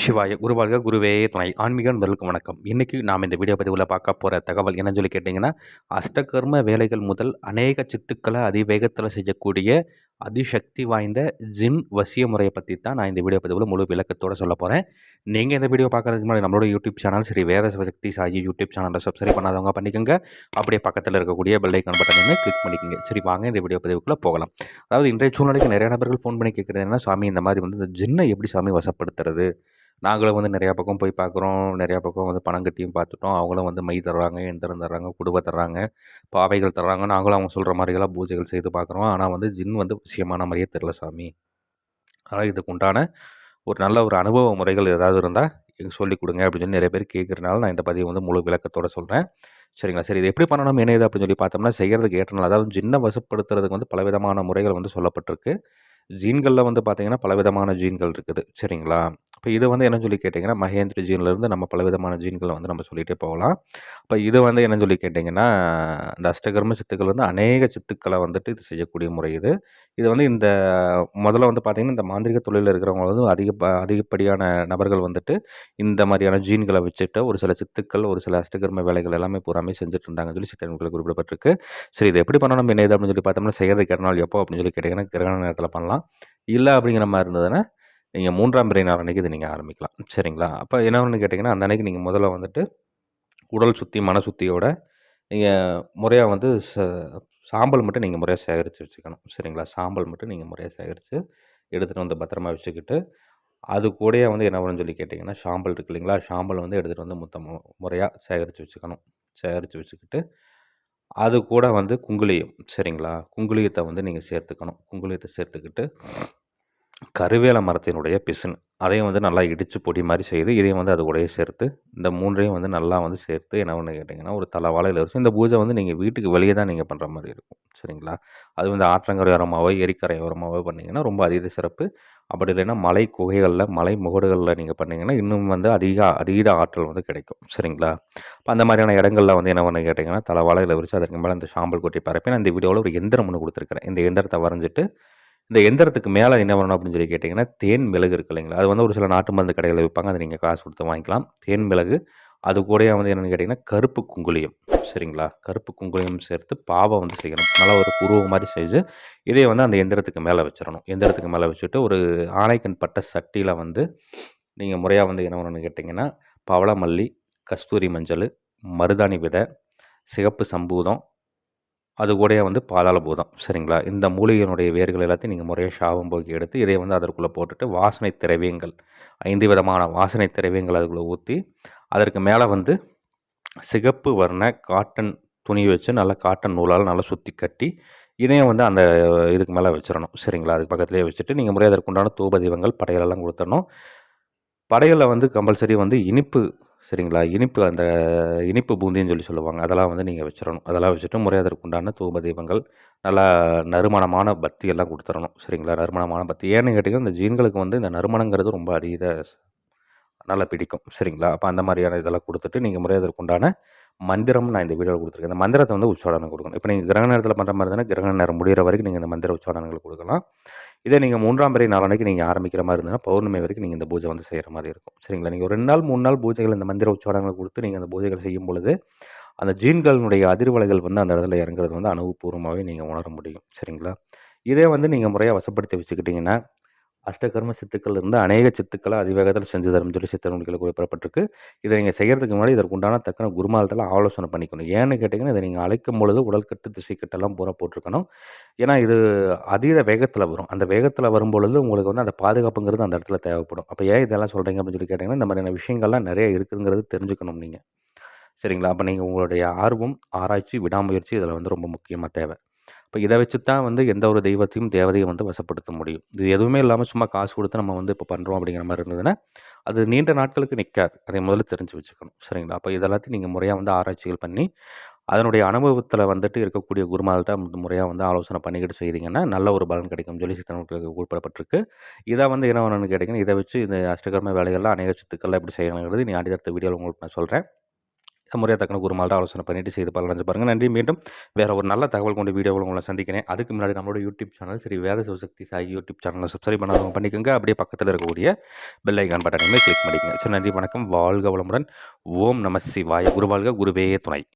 சிவாய. குருவாழ்க குருவே துணை. ஆன்மீக நண்பர்களுக்கு வணக்கம். இன்றைக்கி நாம் இந்த வீடியோ பதிவில் பார்க்க போகிற தகவல் என்னன்னு சொல்லி கேட்டிங்கன்னா அஷ்டகர்ம வேலைகள் முதல் அநேக சித்துக்களை அதிவேகத்தில் செய்யக்கூடிய அதிசக்தி வாய்ந்த ஜின் வசிய முறையை பற்றி தான் நான் இந்த வீடியோ பதிவில் முழு விளக்கத்தோடு சொல்ல போகிறேன் நீங்கள் இந்த வீடியோ பார்க்குறதுக்கு முன்னாடி நம்மளோட யூடியூப் சேனல் சரி வேத சக்தி சாயி யூடியூப் சேனலை சப்ஸ்கிரைப் பண்ணாதவங்க பண்ணிக்கோங்க. அப்படியே பக்கத்தில் இருக்கக்கூடிய பெல்லைக்கான் பட்டனையுமே கிளிக் பண்ணிக்கோங்க. சரி வாங்க இந்த வீடியோ பதிவுக்குள்ளே போகலாம். அதாவது இன்றைய சூழ்நிலைக்கு நிறைய நபர்கள் ஃபோன் பண்ணி கேட்குறது என்ன சாமி இந்த மாதிரி வந்து இந்த ஜின்னை எப்படி சாமி வசப்படுத்துறது? நாங்களும் வந்து நிறையா பக்கம் போய் பார்க்குறோம். நிறையா பக்கம் வந்து பணம் கட்டியும் பார்த்துட்டோம். அவங்களும் வந்து மை தர்றாங்க எந்திரம் தர்றாங்க குடுவை தர்றாங்க பாவைகள் தர்றாங்க. நாங்களும் அவங்க சொல்கிற மாதிரிலாம் பூஜைகள் செய்து பார்க்குறோம். ஆனால் வந்து ஜின் வந்து விஷயமான மாதிரியே தெரில சாமி. ஆனால் இதுக்கு உண்டான ஒரு நல்ல ஒரு அனுபவ முறைகள் ஏதாவது இருந்தால் எங்களுக்கு சொல்லிக் கொடுங்க அப்படின்னு சொல்லி நிறைய பேர் கேட்குறதுனால நான் இந்த பதிவை வந்து முழு விளக்கத்தோடு சொல்கிறேன் சரிங்களா? சரி இது எப்படி பண்ணணும்? என்ன இது அப்படின்னு சொல்லி பார்த்தோம்னா செய்கிறதுக்கு ஏற்றனால அதாவது ஜின்னை வசப்படுத்துறதுக்கு வந்து பலவிதமான முறைகள் வந்து சொல்லப்பட்டிருக்கு. ஜீன்களில் வந்து பார்த்திங்கன்னா பலவிதமான ஜீன்கள் இருக்குது. சரிங்களா? இப்போ இது வந்து என்ன சொல்லி கேட்டிங்கன்னா மகேந்திர ஜீன்லேருந்து நம்ம பலவிதமான ஜீன்களை வந்து நம்ம சொல்லிகிட்டே போகலாம். இப்போ இது வந்து என்ன சொல்லி கேட்டிங்கன்னா இந்த அஷ்டகர்ம சித்துக்கள் வந்து அநேக சித்துக்களை வந்துட்டு இது செய்யக்கூடிய முறை இது. இது வந்து இந்த முதல்ல வந்து பார்த்திங்கன்னா இந்த மாந்திரிக தொழிலில் இருக்கிறவங்க வந்து அதிக அதிகப்படியான நபர்கள் வந்துட்டு இந்த மாதிரியான ஜீன்களை வச்சுட்டு ஒரு சில சித்துக்கள் ஒரு சில அஷ்டகர்ம வேலைகள் எல்லாமே பூராமே செஞ்சுட்டு இருந்தாங்கன்னு சொல்லி சித்தன்களை குறிப்பிடப்பட்டிருக்கு. சரி இது எப்படி பண்ணணும் என்ன இது அப்படின்னு சொல்லி பார்த்தோம்னா செய்கிறது நாள் எப்போ அப்படின்னு சொல்லி கேட்டிங்கன்னா கிரகண நேரத்தில் பண்ணலாம். இல்லை அப்படிங்கிற மாதிரி இருந்ததுன்னா நீங்கள் மூன்றாம் பிறை நாள் அன்றைக்கி இது நீங்கள் ஆரம்பிக்கலாம். சரிங்களா? அப்போ என்ன ஒன்று கேட்டிங்கன்னா அந்த அன்றைக்கி நீங்கள் முதல்ல வந்துட்டு உடல் சுற்றி மன சுத்தியோட நீங்கள் முறையாக வந்து ச சாம்பல் மட்டும் நீங்கள் முறையாக சேகரித்து வச்சுக்கணும். சரிங்களா? சாம்பல் மட்டும் நீங்கள் முறையாக சேகரித்து எடுத்துகிட்டு வந்து பத்திரமா வச்சுக்கிட்டு அது கூடயே வந்து என்ன பண்ணு சொல்லி கேட்டிங்கன்னா சாம்பல் இருக்கு இல்லைங்களா? சாம்பல் வந்து எடுத்துகிட்டு வந்து மொத்தம் முறையாக சேகரித்து வச்சுக்கணும். சேகரித்து வச்சுக்கிட்டு அது கூட வந்து குங்குளியம். சரிங்களா? குங்குளியத்தை வந்து நீங்கள் சேர்த்துக்கணும். குங்குளியத்தை சேர்த்துக்கிட்டு கருவேல மரத்தினுடைய பிசின். அதையும் வந்து நல்லா இடித்து பொடி மாதிரி செய்து இதையும் வந்து அது கூடயே சேர்த்து இந்த மூன்றையும் வந்து நல்லா வந்து சேர்த்து என்ன ஒன்று கேட்டிங்கன்னா ஒரு தலை வாழையில் வச்சு இந்த பூஜை வந்து நீங்கள் வீட்டுக்கு வெளியே தான் நீங்கள் பண்ணுற மாதிரி இருக்கும். சரிங்களா? அது வந்து ஆற்றங்கரை எரிக்கரையோரமாகவோ பண்ணிங்கன்னா ரொம்ப அதீத சிறப்பு. அப்படி இல்லைன்னா மலை குகைகளில் மலை முகடுகளில் நீங்கள் பண்ணிங்கன்னா இன்னும் வந்து அதிக அதீத ஆற்றல் வந்து கிடைக்கும். சரிங்களா? இப்போ அந்த மாதிரியான இடங்களில் வந்து என்ன பண்ண கேட்டிங்கன்னா தலை வாழையில் வச்சு அதற்கு மேலே அந்த சாம்பல் கொட்டி பரப்பி நான் இந்த வீடியோவில் ஒரு எந்திரம் ஒன்று கொடுத்துருக்குறேன். இந்த எந்திரத்தை வரைஞ்சிட்டு இந்த எந்திரத்துக்கு மேலே என்ன பண்ணணும் அப்படின்னு சொல்லி கேட்டிங்கன்னா தேன் மிளகு இருக்கு இல்லைங்களா? அது வந்து ஒரு சில நாட்டு மருந்து கடைகளில் விற்பாங்க அதை நீங்கள் காசு கொடுத்து வாங்கிக்கலாம். தேன் மிளகு அது கூட வந்து என்னென்னு கேட்டிங்கன்னா கருப்பு குங்குளியம். சரிங்களா? கருப்பு குங்குளியம் சேர்த்து பாவை வந்து செய்யணும். நல்லா ஒரு உருவம் மாதிரி செஞ்சு இதே வந்து அந்த எந்திரத்துக்கு மேலே வச்சிடணும். எந்திரத்துக்கு மேலே வச்சுட்டு ஒரு ஆணைக்கண் பட்ட சட்டியில் வந்து நீங்கள் முறையாக வந்து என்ன பண்ணணும்னு கேட்டிங்கன்னா பவளமல்லி கஸ்தூரி மஞ்சள் மருதாணி விதை சிகப்பு சம்பூதம் அது கூட வந்து பாலாளபூதம் சரிங்களா? இந்த மூலிகையினுடைய வேர்கள் எல்லாத்தையும் நீங்கள் முறையாக ஷாவம் போக்கி எடுத்து இதை வந்து அதற்குள்ளே போட்டுட்டு வாசனை திரவியங்கள் ஐந்து விதமான வாசனை திரவியங்கள் அதுக்குள்ளே ஊற்றி அதற்கு மேலே வந்து சிகப்பு வர்ண காட்டன் துணி வச்சு நல்லா காட்டன் நூலால் நல்லா சுற்றி கட்டி இதையும் வந்து அந்த இதுக்கு மேலே வச்சிடணும். சரிங்களா? அதுக்கு பக்கத்துலேயே வச்சுட்டு நீங்கள் முறையாக அதற்குண்டான தூப தீபங்கள் படையலெல்லாம் கொடுத்துடணும். படையலில் வந்து கம்பல்சரி வந்து இனிப்பு சரிங்களா? இனிப்பு அந்த இனிப்பு பூந்தின்னு சொல்லி சொல்லுவாங்க. அதெல்லாம் வந்து நீங்கள் வச்சிடணும் அதெல்லாம் வச்சுட்டு முறையாக அதற்கு உண்டான தூப தீபங்கள் நல்லா நறுமணமான பத்தி எல்லாம் கொடுத்துடணும் சரிங்களா? நறுமணமான பத்தி. ஏன்னு கேட்டிங்கன்னா இந்த ஜீன்களுக்கு வந்து இந்த நறுமணங்கிறது ரொம்ப அதீத நல்லா பிடிக்கும். சரிங்களா? அப்போ அந்த மாதிரியான இதெல்லாம் கொடுத்துட்டு நீங்கள் முறையாக அதற்கு உண்டான மந்திரம் நான் இந்த வீடியோவில் கொடுத்துருக்கேன். இந்த மந்திரத்தை வந்து உச்சாடனம் கொடுக்கணும். இப்போ நீங்கள் கிரக நேரத்தில் பண்ணுற மாதிரி இருந்தால் கிரக நேரம் முடிகிற வரைக்கும் நீங்கள் இந்த மந்திர உச்சாடனங்கள் கொடுக்கலாம். இதே நீங்கள் மூன்றாம் பிறை நாளன்னைக்கு நீங்கள் ஆரம்பிக்கிற மாதிரி இருந்ததுன்னா பௌர்ணமி வரைக்கும் நீங்கள் இந்த பூஜை வந்து செய்கிற மாதிரி இருக்கும். சரிங்களா? நீங்கள் ஒரு ரெண்டு நாள் மூணு நாள் பூஜைகள் இந்த மந்திர உச்சாரங்களை கொடுத்து நீங்கள் அந்த பூஜைகள் செய்யும் பொழுது அந்த ஜீன்களினுடைய அதிர்வலைகள் வந்து அந்த இடத்துல இறங்குறது வந்து அனுபவபூர்வமாகவே நீங்கள் உணர முடியும். சரிங்களா? இதே வந்து நீங்கள் முறையாக வசப்படுத்தி வச்சுக்கிட்டிங்கன்னா அஷ்டகர்ம சித்துக்கள் இருந்து அநேக சித்துக்களை அதிவேகத்தில் செஞ்சு தரும் சொல்லி சித்தர்மொழிகள் குறிப்பிடப்பட்டிருக்கு இதை நீங்கள் செய்கிறதுக்கு முன்னாடி இதற்கு உண்டான தக்கன குருமாலத்தில் ஆலோசனை பண்ணிக்கணும். ஏன்னு கேட்டிங்கன்னா இதை நீங்கள் அழைக்கும் பொழுது உடல் கட்டு திசை கட்டெல்லாம் பூரா போட்டிருக்கணும். ஏன்னா இது அதீத வேகத்தில் வரும். அந்த வேகத்தில் வரும்பொழுது உங்களுக்கு வந்து அந்த பாதுகாப்புங்கிறது அந்த இடத்துல தேவைப்படும். அப்போ ஏன் இதெல்லாம் சொல்கிறீங்க அப்படின்னு சொல்லி கேட்டிங்கன்னா இந்த மாதிரியான விஷயங்கள்லாம் நிறைய இருக்குங்கிறது தெரிஞ்சுக்கணும் நீங்கள் சரிங்களா? அப்போ நீங்கள் உங்களுடைய ஆர்வம் ஆராய்ச்சி விடாமுயற்சி இதில் வந்து ரொம்ப முக்கியமாக தேவை. இப்போ இதை வச்சு தான் வந்து எந்த ஒரு தெய்வத்தையும் தேவதையும் வந்து வசப்படுத்த முடியும். இது எதுவுமே இல்லாமல் சும்மா காசு கொடுத்து நம்ம வந்து இப்போ பண்ணுறோம் அப்படிங்கிற மாதிரி இருந்ததுன்னா அது நீண்ட நாட்களுக்கு நிற்காது அதை முதல்ல தெரிஞ்சு வச்சுக்கணும். சரிங்களா? அப்போ இதெல்லாத்தையும் நீங்கள் முறையாக வந்து ஆராய்ச்சிகள் பண்ணி அதனுடைய அனுபவத்தில் வந்துட்டு இருக்கக்கூடிய குருமால்கிட்ட முறையாக வந்து ஆலோசனை பண்ணிக்கிட்டு செய்தீங்கன்னா நல்ல ஒரு பலன் கிடைக்கும் ஜொலி சித்தனுக்கு உட்படப்பட்டிருக்கு. இதை வந்து என்ன ஒன்று கேட்டிங்கன்னா இதை வச்சு இந்த அஷ்டகர்ம வேலைகள்லாம் அநேக சித்துக்கள்லாம் எப்படி செய்யணுங்கிறது நீ அடுத்த வீடியோவில் உங்களுக்கு நான் சொல்கிறேன் முறையாக தக்கன மாதிரி ஆலோசனை பண்ணிவிட்டு செய்து பலனடைஞ்சு பாருங்கள் நன்றி. மீண்டும் வேறு ஒரு நல்ல தகவல் கொண்ட வீடியோவில் உங்களை சந்திக்கிறேன். அதுக்கு முன்னாடி நம்மளோட யூடியூப் சேனல் சரி வேத சிவசக்தி சாய் யூடியூப் சேனலை சப்ஸ்கிரைப் பண்ணாதவங்க பண்ணிக்கோங்க. அப்படியே பக்கத்தில் இருக்கக்கூடிய பெல் ஐக்கான் பட்டனையுமே கிளிக் பண்ணிக்கோங்க. ஸோ நன்றி. வணக்கம். வாழ்க வளமுடன். ஓம் நம சிவாய. குருவாழ்க குருவே துணை.